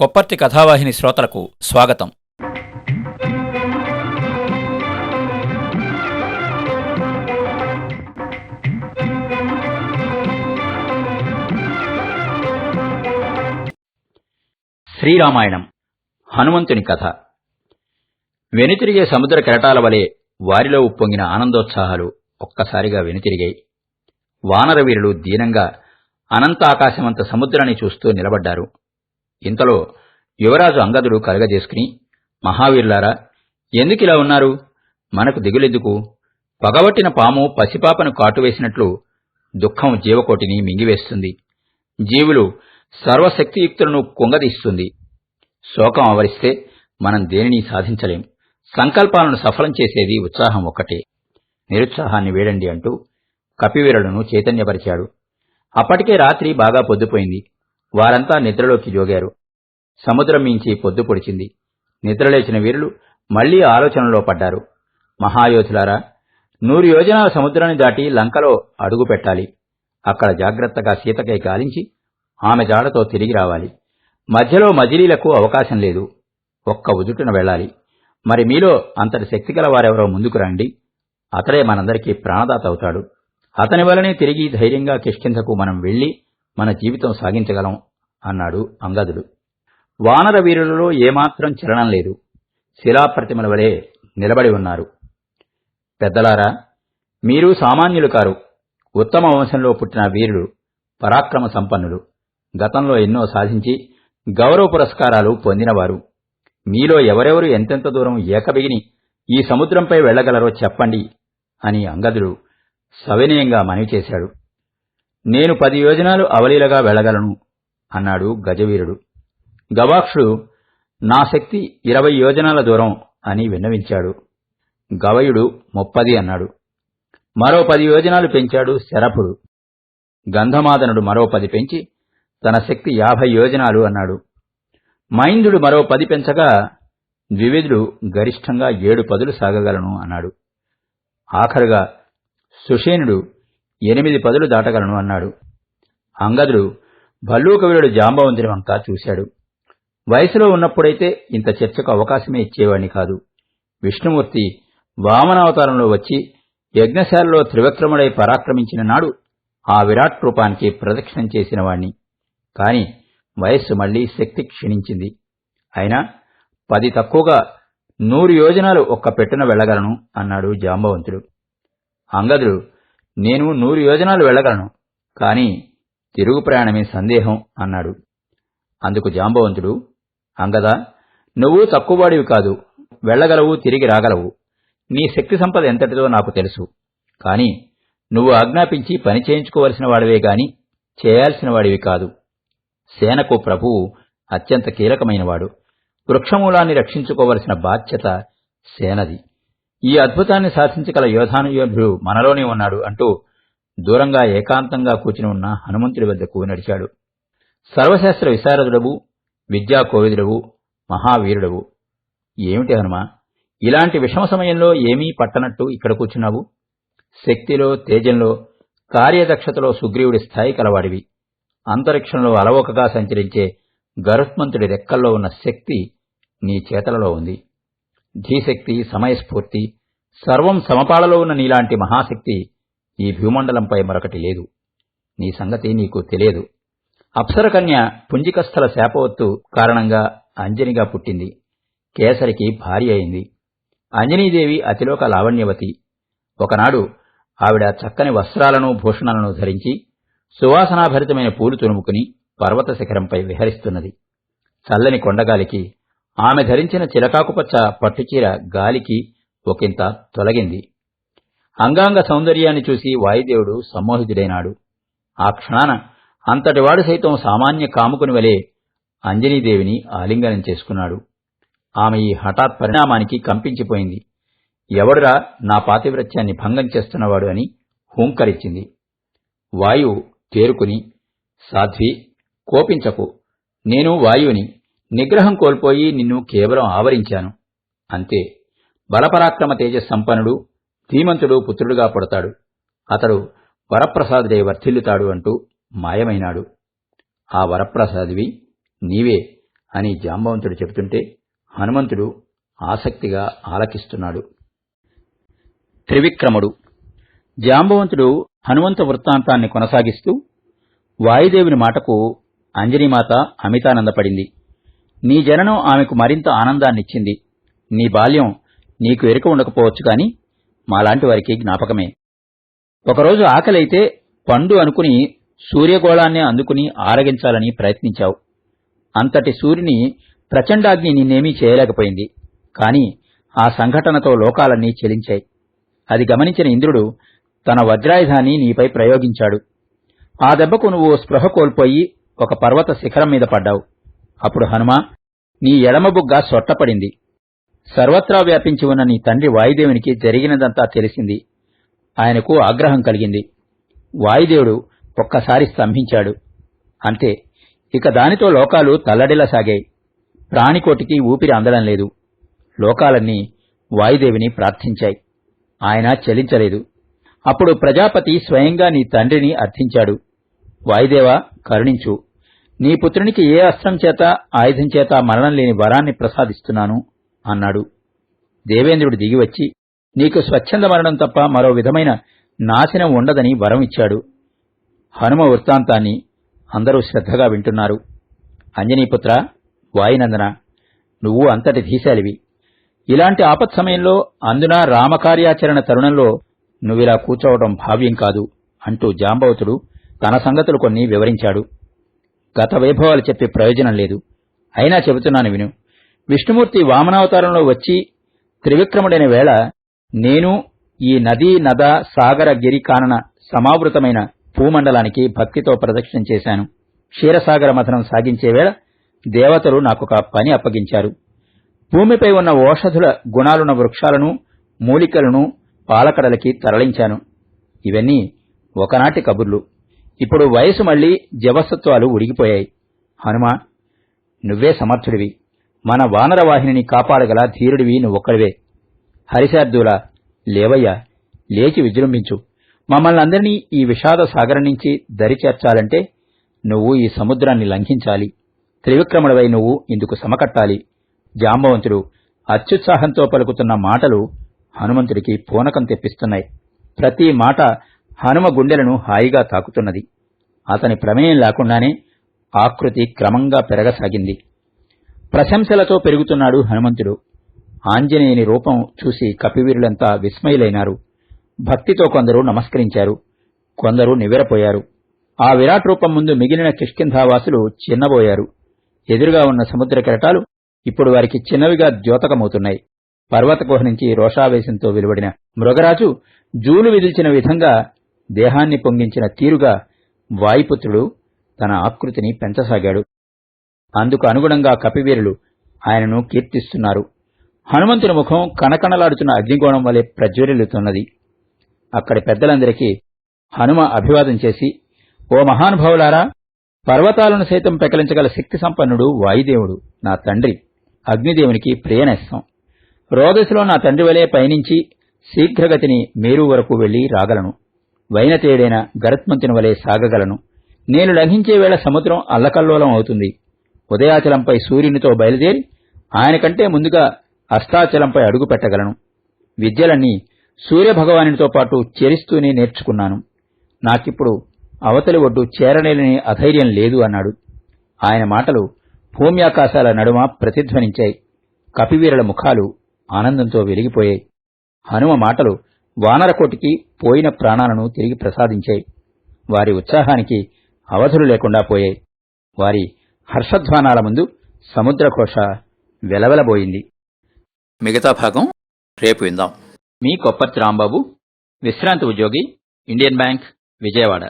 కొప్పర్తి కథావాహిని శ్రోతలకు స్వాగతం. శ్రీరామాయణం హనుమంతుని కథ. వెనుతిరిగే సముద్ర కెరటాల వలె వారిలో ఉప్పొంగిన ఆనందోత్సాహాలు ఒక్కసారిగా వెనుతిరిగాయి. వానరవీరులు దీనంగా అనంత ఆకాశమంత సముద్రాన్ని చూస్తూ నిలబడ్డారు. ఇంతలో యువరాజు అంగదుడు కలగజేసుకుని మహావీరులారా ఎందుకిలా ఉన్నారు? మనకు దిగులెందుకు? పగబట్టిన పాము పసిపాపను కాటువేసినట్లు దుఃఖం జీవకోటిని మింగివేస్తుంది. జీవులు సర్వశక్తియుక్తులను కుంగదీస్తుంది. శోకం ఆవరిస్తే మనం దేనిని సాధించలేం. సంకల్పాలను సఫలం చేసేది ఉత్సాహం ఒక్కటే. నిరుత్సాహాన్ని వేడండి అంటూ కపివీరులను చైతన్యపరిచాడు. అప్పటికే రాత్రి బాగా పొద్దుపోయింది. వారంతా నిద్రలోకి జోగారు. సముద్రం మించి పొద్దు పొడిచింది. నిద్రలేచిన వీరులు మళ్ళీ ఆలోచనలో పడ్డారు. మహాయోధులారా నూరు యోజనాల సముద్రాన్ని దాటి లంకలో అడుగు పెట్టాలి. అక్కడ జాగ్రత్తగా సీతకై గాలించి ఆమె జాడతో తిరిగి రావాలి. మధ్యలో మజిలీలకు అవకాశం లేదు. ఒక్క ఉదుటున వెళ్ళాలి. మరి మీలో అంతటి శక్తిగల వారెవరో ముందుకు రండి. అతడే మనందరికీ ప్రాణదాత అవుతాడు. అతని వలనే తిరిగి ధైర్యంగా కిష్కింధకు మనం వెళ్ళి మన జీవితం సాగించగలం అన్నాడు అంగదుడు. వానర వీరులలో ఏమాత్రం చలనం లేదు. శిలాప్రతిమల వలె నిలబడి ఉన్నారు. పెద్దలారా మీరు సామాన్యులు కారు. ఉత్తమ వంశంలో పుట్టిన వీరులు పరాక్రమ సంపన్నులు. గతంలో ఎన్నో సాధించి గౌరవ పురస్కారాలు పొందినవారు. మీలో ఎవరెవరు ఎంతెంత దూరం ఏకబిగిని ఈ సముద్రంపై వెళ్ళగలరో చెప్పండి అని అంగదుడు సవినయంగా మనవి చేశాడు. నేను పది యోజనాలు అవలీలగా వెళ్ళగలను అన్నాడు గజవీరుడు. గవాక్షుడు నా శక్తి ఇరవై యోజనాల దూరం అని విన్నవించాడు. గవయుడు ముప్పది అన్నాడు. మరో పది యోజనాలు పెంచాడు శరఫుడు గంధమాదనుడు మరో పది పెంచి తన శక్తి యాభై యోజనాలు అన్నాడు. మైందుడు మరో పది పెంచగా ద్వివిధుడు గరిష్టంగా ఏడు పదులు సాగగలను అన్నాడు. ఆఖరుగా సుషేనుడు ఎనిమిది పదులు దాటగలను అన్నాడు. అంగదుడు భల్లూకవీరుడు జాంబవంతుని వంక చూశాడు. వయసులో ఉన్నప్పుడైతే ఇంత చర్చకు అవకాశమే ఇచ్చేవాణ్ణి కాదు. విష్ణుమూర్తి వామనావతారంలో వచ్చి యజ్ఞశాలలో త్రివిక్రముడై పరాక్రమించిన నాడు ఆ విరాట్ రూపానికి ప్రదక్షిణం చేసిన వాణ్ణి కాని వయస్సు మళ్ళీ శక్తి క్షీణించింది. అయినా పది తక్కువగా నూరు యోజనాలు ఒక్క పెట్టున వెళ్ళగలను అన్నాడు జాంబవంతుడు. అంగదుడు నేను నూరు యోజనాలు వెళ్ళగలను కాని తిరుగు ప్రయాణమే సందేహం అన్నాడు. అందుకు జాంబవంతుడు అంగదా? నువ్వు తక్కువవాడివి కాదు. వెళ్ళగలవు తిరిగి రాగలవు. నీ శక్తి సంపద ఎంతటిదో నాకు తెలుసు. కాని నువ్వు ఆజ్ఞాపించి పని చేయించుకోవలసిన వాడివే గాని చేయాల్సిన వాడివి కాదు. సేనకు ప్రభువు అత్యంత కీలకమైనవాడు. వృక్షమూలాన్ని రక్షించుకోవలసిన బాధ్యత సేనది. ఈ అద్భుతాన్ని సాధించగల యోధానుయోధుడు మనలోనే ఉన్నాడు అంటూ దూరంగా ఏకాంతంగా కూర్చుని ఉన్న హనుమంతుడి వద్దకు నడిచాడు. సర్వశాస్త్ర విశారదుడవు విద్యాకోవిదుడవు మహావీరుడవు. ఏమిటి హనుమ ఇలాంటి విషమ సమయంలో ఏమీ పట్టనట్టు ఇక్కడ కూర్చున్నావు? శక్తిలో తేజంలో కార్యదక్షతలో సుగ్రీవుడి స్థాయి కలవాడివి. అంతరిక్షంలో అలవోకగా సంచరించే గరుత్మంతుడి రెక్కల్లో ఉన్న శక్తి నీ చేతలలో ఉంది. ధీశక్తి సమయస్ఫూర్తి సర్వం సమపాళలో ఉన్న నీలాంటి మహాశక్తి ఈ భూమండలంపై మరొకటి లేదు. నీ సంగతి నీకు తెలియదు. అప్సరకన్య పుంజికస్థల శాపవత్తు కారణంగా అంజనిగా పుట్టింది. కేసరికి భార్య అయింది. అంజనీదేవి అతిలోక లావణ్యవతి. ఒకనాడు ఆవిడ చక్కని వస్త్రాలను భూషణాలను ధరించి సువాసనాభరితమైన పూలు తురుముకుని పర్వత శిఖరంపై విహరిస్తున్నది. చల్లని కొండగాలికి ఆమె ధరించిన చిలకాకుపచ్చ పట్టుచీర గాలికి ఒకంత తొలగింది. అంగాంగ సౌందర్యాన్ని చూసి వాయుదేవుడు సమ్మోహితుడైనాడు. ఆ క్షణాన అంతటివాడు సైతం సామాన్య కాముకుని వలె అంజనీదేవిని ఆలింగనం చేసుకున్నాడు. ఆమె ఈ హఠాత్ పరిణామానికి కంపించిపోయింది. ఎవడురా నా పాతివ్రత్యాన్ని భంగం చేస్తున్నవాడు అని హూంకరించింది వాయువు తేరుకుని సాధ్వి కోపించకు. నేను వాయువుని. నిగ్రహం కోల్పోయి నిన్ను కేవలం ఆవరించాను. అంతే. బలపరాక్రమ తేజస్సంపన్నుడు ధీమంతుడు పుత్రుడుగా పుడతాడు. అతడు వరప్రసాదుడే వర్ధిల్లుతాడు అంటూ మాయమైనాడు. ఆ వరప్రసాదివి నీవే అని జాంబవంతుడు చెబుతుంటే హనుమంతుడు ఆసక్తిగా ఆలకిస్తున్నాడు. త్రివిక్రముడు. జాంబవంతుడు హనుమంత వృత్తాంతాన్ని కొనసాగిస్తూ వాయుదేవుని మాటకు అంజనీమాత అమితానందపడింది. నీ జననం ఆమెకు మరింత ఆనందాన్నిచ్చింది. నీ బాల్యం నీకు ఎరుక ఉండకపోవచ్చు కాని మాలాంటి వారికి జ్ఞాపకమే. ఒకరోజు ఆకలైతే పండు అనుకుని సూర్యగోళాన్నే అందుకుని ఆరగించాలని ప్రయత్నించావు. అంతటి సూర్యుని ప్రచండాగ్ని నిన్నేమీ చేయలేకపోయింది. కాని ఆ సంఘటనతో లోకాలన్నీ చెలించాయి. అది గమనించిన ఇంద్రుడు తన వజ్రాయుధాన్ని నీపై ప్రయోగించాడు. ఆ దెబ్బకు నువ్వు స్పృహ కోల్పోయి ఒక పర్వత శిఖరం మీద పడ్డావు. అప్పుడు హనుమ నీ ఎడమ బుగ్గ సొట్టపడింది. సర్వత్రా వ్యాపించి ఉన్న నీ తండ్రి వాయుదేవునికి జరిగినదంతా తెలిసింది. ఆయనకు ఆగ్రహం కలిగింది. వాయుదేవుడు ఒక్కసారి స్తంభించాడు. అంతే ఇక దానితో లోకాలు తల్లడిల్లసాగాయి. ప్రాణికోటికి ఊపిరి అందడం లేదు. లోకాలన్నీ వాయుదేవిని ప్రార్థించాయి. ఆయన చలించలేదు. అప్పుడు ప్రజాపతి స్వయంగా నీ తండ్రిని అర్థించాడు. వాయుదేవ కరుణించు. నీ పుత్రునికి ఏ అస్త్రం చేత ఆయుధం చేత మరణం లేని వరాన్ని ప్రసాదిస్తున్నాను అన్నాడు. దేవేంద్రుడు దిగివచ్చి నీకు స్వచ్ఛంద మరణం తప్ప మరో విధమైన నాశనం ఉండదని వరం ఇచ్చాడు. హనుమ వృత్తాంతాన్ని అందరూ శ్రద్ధగా వింటున్నారు. అంజనీపుత్ర వాయునందన నువ్వు అంతటి ధీశాలివి. ఇలాంటి ఆపత్ సమయంలో అందున రామకార్యాచరణ తరుణంలో నువ్విలా కూర్చోవడం భావ్యం కాదు అంటూ జాంబవతుడు తన సంగతులు కొన్ని వివరించాడు. గత వైభవాలు చెప్పే ప్రయోజనం లేదు. అయినా చెబుతున్నాను విను. విష్ణుమూర్తి వామనావతారంలో వచ్చి త్రివిక్రముడైన వేళ నేను ఈ నదీ నద సాగర గిరి కానన సమావృతమైన భూమండలానికి భక్తితో ప్రదక్షిణం చేశాను. క్షీరసాగర మథనం సాగించే వేళ దేవతలు నాకొక పని అప్పగించారు. భూమిపై ఉన్న ఓషధుల గుణాలున్న వృక్షాలను మూలికలను పాలకడలకి తరలించాను. ఇవన్నీ ఒకనాటి కబుర్లు. ఇప్పుడు వయసు మళ్ళీ జవసత్వాలు ఉడిగిపోయాయి. హనుమా నువ్వే సమర్థుడివి. మన వానరవాహిని కాపాడగల ధీరుడివి నువ్వొక్కడివే. హరిశార్దూల లేవయ్యా లేచి విజృంభించు. మమ్మల్ని అందరినీ ఈ విషాద సాగరం నుంచి దరి చేర్చాలంటే నువ్వు ఈ సముద్రాన్ని లంఘించాలి. త్రివిక్రముడవై నువ్వు ఇందుకు సమకట్టాలి. జాంబవంతుడు అత్యుత్సాహంతో పలుకుతున్న మాటలు హనుమంతుడికి పూనకం తెప్పిస్తున్నాయి. ప్రతి మాట హనుమ గుండెలను హాయిగా తాకుతున్నది. అతని ప్రమేయం లేకుండానే ఆకృతి క్రమంగా పెరగసాగింది. ప్రశంసలతో పెరుగుతున్నాడు హనుమంతుడు. ఆంజనేయుని రూపం చూసి కపివీరులంతా విస్మయులైనారు. భక్తితో కొందరు నమస్కరించారు. కొందరు నివ్వెరపోయారు. ఆ విరాట్ రూపం ముందు మిగిలిన కిష్కింధావాసులు చిన్నబోయారు. ఎదురుగా ఉన్న సముద్ర కెరటాలు ఇప్పుడు వారికి చిన్నవిగా ద్యోతకమవుతున్నాయి. పర్వత గుహ నుంచి రోషావేశంతో వెలువడిన మృగరాజు జూలు విదిల్చిన విధంగా దేహాన్ని పొంగించిన తీరుగా వాయుపుత్రుడు తన ఆకృతిని పెంచసాగాడు. అందుకు అనుగుణంగా కపివీరులు ఆయనను కీర్తిస్తున్నారు. హనుమంతుని ముఖం కనకనలాడుతున్న అగ్నిగోణం వలె ప్రజ్వరిల్లుతున్నది. అక్కడి పెద్దలందరికీ హనుమ అభివాదం చేసి ఓ మహానుభావులారా పర్వతాలను సైతం పెకలించగల శక్తి సంపన్నుడు వాయుదేవుడు నా తండ్రి. అగ్నిదేవునికి ప్రియనేస్తాం. రోదశిలో నా తండ్రి వలె పయనించి శీఘ్రగతిని మేరు వరకు వెళ్ళి రాగలను. వైనతేడైన గరత్మంతుని వలె సాగగలను. నేను లంఘించే వేళ సముద్రం అల్లకల్లోలం అవుతుంది. ఉదయాచలంపై సూర్యునితో బయలుదేరి ఆయన కంటే ముందుగా అష్టాచలంపై అడుగు పెట్టగలను విద్యలన్నీ సూర్యభగవానునితో పాటు చేరిస్తూనే నేర్చుకున్నాను. నాకిప్పుడు అవతలి ఒడ్డు చేరలేని అధైర్యం లేదు అన్నాడు. ఆయన మాటలు భూమ్యాకాశాల నడుమ ప్రతిధ్వనించాయి. కపివీరుల ముఖాలు ఆనందంతో వెలిగిపోయాయి. హనుమ మాటలు వానరకోటికి పోయిన ప్రాణాలను తిరిగి ప్రసాదించాయి. వారి ఉత్సాహానికి అవధులు లేకుండా పోయాయి. వారి హర్షధ్వానాల ముందు సముద్రఘోష వెలవెలబోయింది. మిగతా భాగం రేపు విందాం. మీ కొప్పర్తి రాంబాబు విశ్రాంతి ఉద్యోగి ఇండియన్ బ్యాంక్ విజయవాడ.